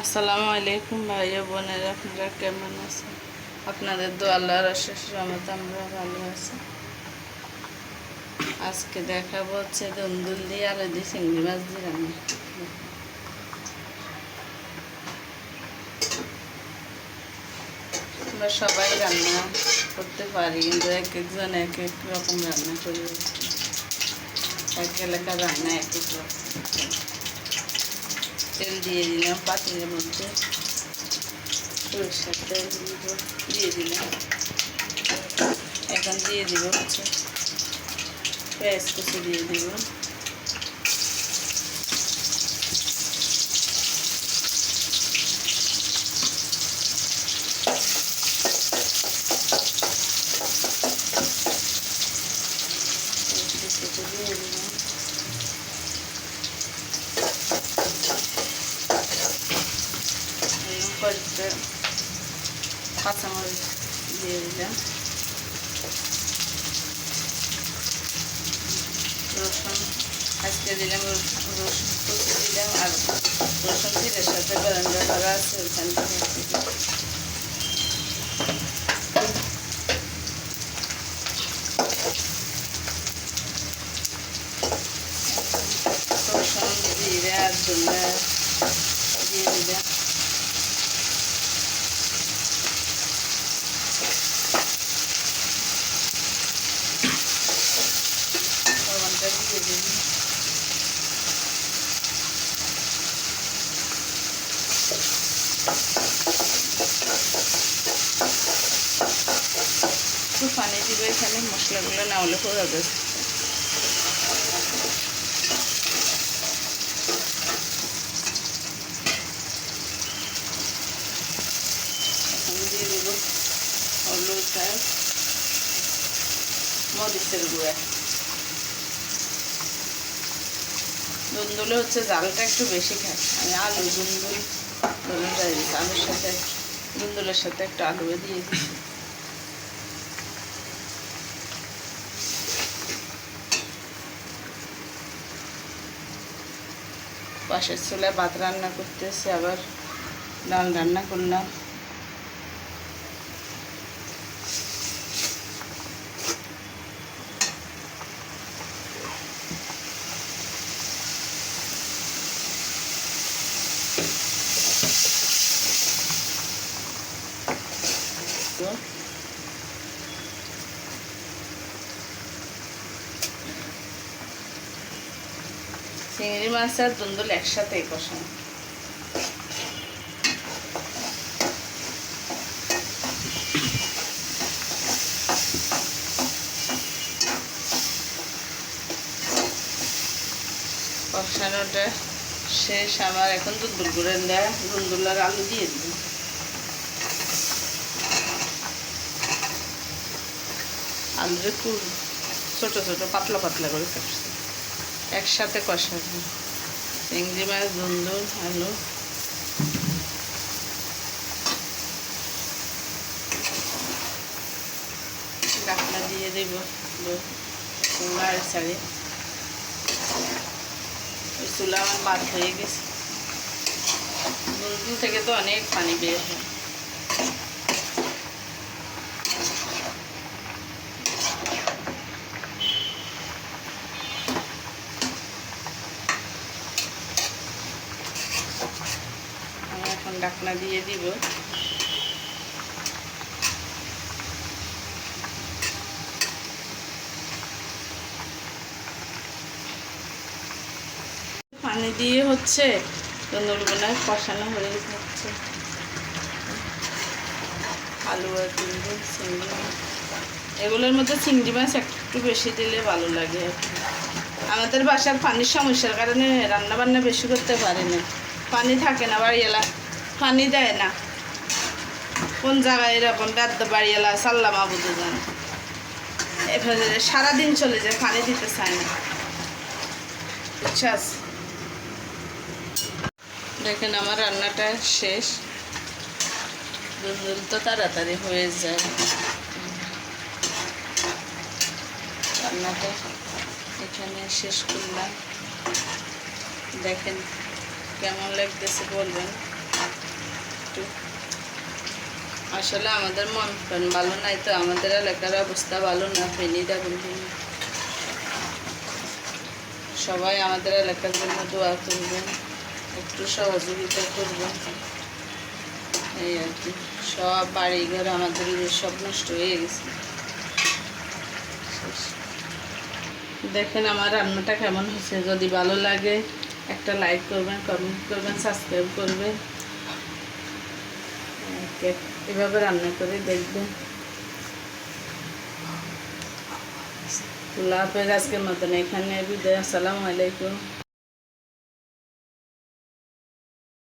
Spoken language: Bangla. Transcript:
আসসালামু আলাইকুম ভাইয়া, বোনেরা, আপনারা কেমন আছেন? আপনাদের তো আল্লাহর আশেষ রহমত আমরা ভালো আছি। আজকে দেখাবো হচ্ছে দন্দুল দিয়ে আর দিয়ে চিংড়ি মাছ দিয়ে রান্না। আমরা সবাই রান্না করতে পারি, কিন্তু এক একজন এক এক রকম রান্না করি এক এলাকার রান্না এক এক রকম। তেল দিয়ে দিলাম পাতিলের মধ্যে সরষের তেল দিব দিয়ে দিলাম এখন দিয়ে দিব হচ্ছে পেঁয়াজ কুচি দিয়ে দিব পেঁয়াজ কুচিটা দিয়ে দিলাম এই কয়েকটা কাঁচামরিচ দিয়ে দিলাম রসুন আজকে দিলাম রসুন রসুন কুচি দিলাম আর রসুন জিরের সাথে গরমটা করা আছে ওইখান থেকে একটু দিলাম। রসুন জিরে আর ধুলা দিয়ে দিলাম দিব এখানে, মশলাগুলো না হলে যাবে। এখন দিয়ে দেব হলুদ মরিচের দুন্দুলে হচ্ছে জালটা একটু বেশি খায়। আমি আলু দুন্দুল দিয়েছি। আলুর সাথে দুন্দুলের সাথে একটু আলু দিয়ে দিচ্ছি পাশের চুলায় ভাত রান্না করতেছি আবার ডাল রান্না করলাম। তো চিংড়ি মাছ আর দুন্দুল একসাথে কষানো। কষানোটা শেষ আমার এখন দুন্দুল করে দেয়, দুন্দুল আর আলু দিয়ে দিই আলুরে খুব ছোটো ছোটো, পাতলা পাতলা করে কাটছি একসাথে কষাবো চিংড়ি মাছ দুন্দুল আলু। ডাকনা দিয়ে দেব চুলার ছাড়ি ওই চুলা আমার বাদ হয়ে গেছে। দুন্দুল থেকে তো অনেক পানি বের হয় আমি এখন ডাকনা দিয়ে দিব। পানি দিয়ে হচ্ছে তন্দুলগুলো কষানো হয়ে যাচ্ছে। আলু আর তুলবো চিংড়ি মাছ। এগুলোর মধ্যে চিংড়ি মাছ একটু বেশি দিলে ভালো লাগে। আমাদের বাসার পানির সমস্যার কারণে রান্না বান্না বেশি করতে পারি না। পানি থাকে না বাড়িওয়ালা পানি দেয় না। কোন জায়গায় এরকম বেদ্য বাড়িওয়ালা সাল্লাম আবুদু জান এভাবে সারাদিন চলে যায়, পানি দিতে চায় না। বুঝছাস? দেখেন আমার রান্নাটা শেষ। দুল তো তাড়াতাড়ি হয়ে যায়। রান্নাটা এখানে শেষ করলাম। দেখেন কেমন লাগতেছে বলবেন একটু আসলে আমাদের মন প্রাণ ভালো নাই তো, আমাদের এলাকার অবস্থা ভালো না ফেনিটা বলবি সবাই আমাদের এলাকার জন্য দোয়া করবেন, একটু সহযোগিতা করবেন। এই আর কি, সব বাড়ি ঘর আমাদের সব নষ্ট হয়ে গেছে। দেখেন আমার রান্নাটা কেমন হয়েছে, যদি ভালো লাগে একটা লাইক করবেন কমেন্ট করবেন সাবস্ক্রাইব করবেন। ওকে, এভাবে রান্না করে দেখবেন। আল্লাহ হাফেজ আজকের মতন এখানে বিদায়। আসসালামু আলাইকুম।